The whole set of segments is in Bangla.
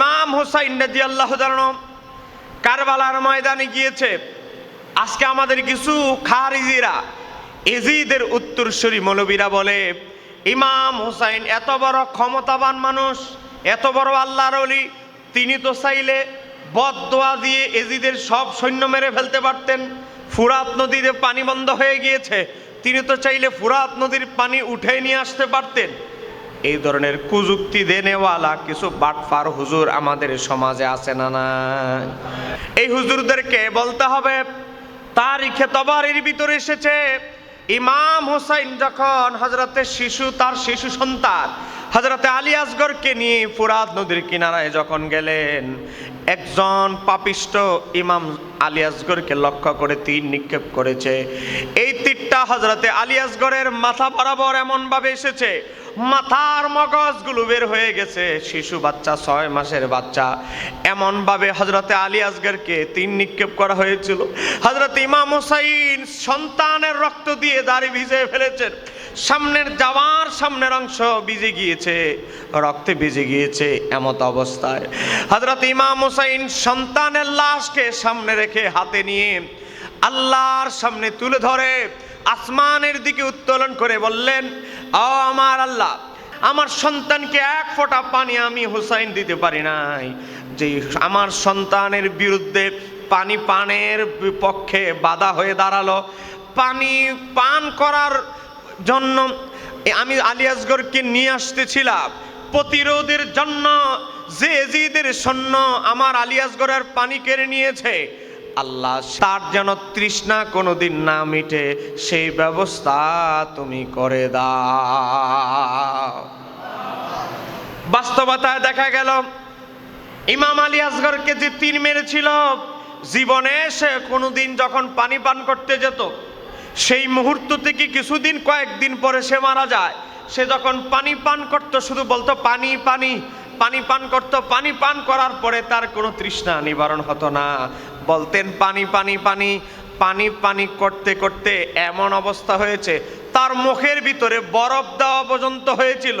ইমাম হুসাইন রাজি আল্লাহ কারবালার ময়দানে গিয়েছে। আজকে আমাদের কিছু খারিজিরা এজিদের উত্তরসূরি মৌলবীরা বলে, ইমাম হুসাইন এত বড় ক্ষমতাবান মানুষ, এত বড় আল্লাহর অলি তিনি তো চাইলে বদদোয়া দিয়ে এজিদের সব সৈন্য মেরে ফেলতে পারতেন। ফুরাত নদীতে পানি বন্ধ হয়ে গিয়েছে, তিনি তো চাইলে ফুরাত নদীর পানি উঠে নিয়ে আসতে পারতেন। এই ধরনের কুযুক্তি দেনেওয়ালা কিছু বাটফার হুজুর আমাদের সমাজে আছে না না এই হুজুরদেরকে বলতে হবে, তারিখে তবারির ভিতরে এসেছে। ইমাম হোসাইন যখন হজরতের শিশু, তার শিশু সন্তান হজরতে আলী আসগরকে নিয়ে ফুরাত নদীর কিনারায় যখন গেলেন, একজন পাপিষ্ট ইমাম আলী আসগরকে লক্ষ্য করে তীর নিক্ষেপ করেছে। এই তীরটা হজরতে আলী আসগরের মাথা বরাবর এমনভাবে এসেছে মাথার মগজগুলো বের হয়ে গেছে, শিশু বাচ্চা, ছয় মাসের বাচ্চা। এমনভাবে হজরতে আলী আসগরকে তিন নিক্ষেপ করা হয়েছিল। হজরত ইমাম হুসাইন সন্তানের রক্ত দিয়ে দাড়ি ভিজে ফেলেছেন। সামনের যাওয়ার সামনের অংশ ভিজে গিয়েছে, রক্তে ভিজে গিয়েছে এমত অবস্থায়। হজরত ইমাম হুসাইন সন্তানের লাশকে সামনে রেখে হাতে নিয়ে আল্লাহর সামনে তুলে ধরে আসমানের দিকে উত্তোলন করে বললেন, ও আমার আল্লাহ, আমার সন্তানকে এক ফোঁটা পানি আমি হুসাইন দিতে পারি নাই। যে আমার সন্তানের বিরুদ্ধে পানি পানের বিপক্ষে বাধা হয়ে দাঁড়াল। পানি পান করার জন্য আমি আলী আসগরকে নিয়ে আসতেছিলাম। প্রতিরোধের জন্য যে এজিদের সৈন্য আমার আলী আসগরের পানি কেড়ে নিয়েছে। আল্লাহ তার যেন তৃষ্ণা কোনোদিন না মিটে, সেই ব্যবস্থা তুমি করে দাও। বাস্তবতায় দেখা গেল, ইমাম আলী আসগরকে যে তীর মেরেছিল, জীবনে সে কোনোদিন যখন পানি পান করতে যেত, সেই মুহূর্ত থেকে কিছুদিন কয়েকদিন পরে সে মারা যায়। সে যখন পানি পান করতো, শুধু বলতো, পানি পানি। পানি পান করতো, পানি পান করার পরে তার কোনো তৃষ্ণা নিবারণ হতো না। বলতেন, পানি পানি পানি। পানি পানি করতে করতে এমন অবস্থা হয়েছে, তার মুখের ভিতরে বরফ দেওয়া পর্যন্ত হয়েছিল।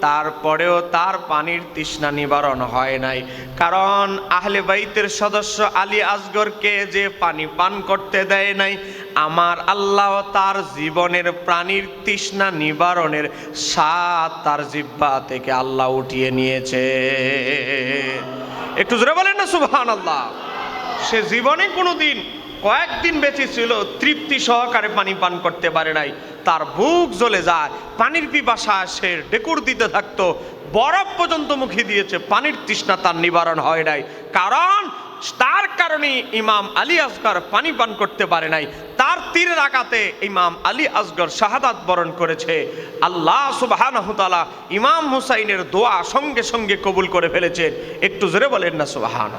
তারপরেও তার পানির তৃষ্ণা নিবারণ হয় নাই। কারণ আহলে বাইতের সদস্য আলী আসগরকে যে পানি পান করতে দেয় নাই আমার আল্লাহ তার জীবনের প্রাণীর তৃষ্ণা নিবারণের স্বাদ তার জিব্বা থেকে আল্লাহ উঠিয়ে নিয়েছে। একটু জোরে বলেন না সুবহান আল্লাহ সে জীবনে কোনোদিন কয়েকদিন বেঁচে ছিল, তৃপ্তি সহকারে পানি পান করতে পারে নাই। তার বুক জ্বলে যায়, পানির পিপাসা সে ডেকুর দিতে থাকতো। বরফ পর্যন্ত মুখে দিয়েছে, পানির তৃষ্ণা তার নিবারণ হয় নাই। কারণ, তার কারণে ইমাম আলী আসগর পানি পান করতে পারে নাই। তার রাকাতে ইমাম আলী আসগর শাহাদাত বরণ করেছে। আল্লাহ সুবাহানহতালা ইমাম হুসাইনের দোয়া সঙ্গে সঙ্গে কবুল করে ফেলেছেন। একটু জোরে বলেন না সুবাহান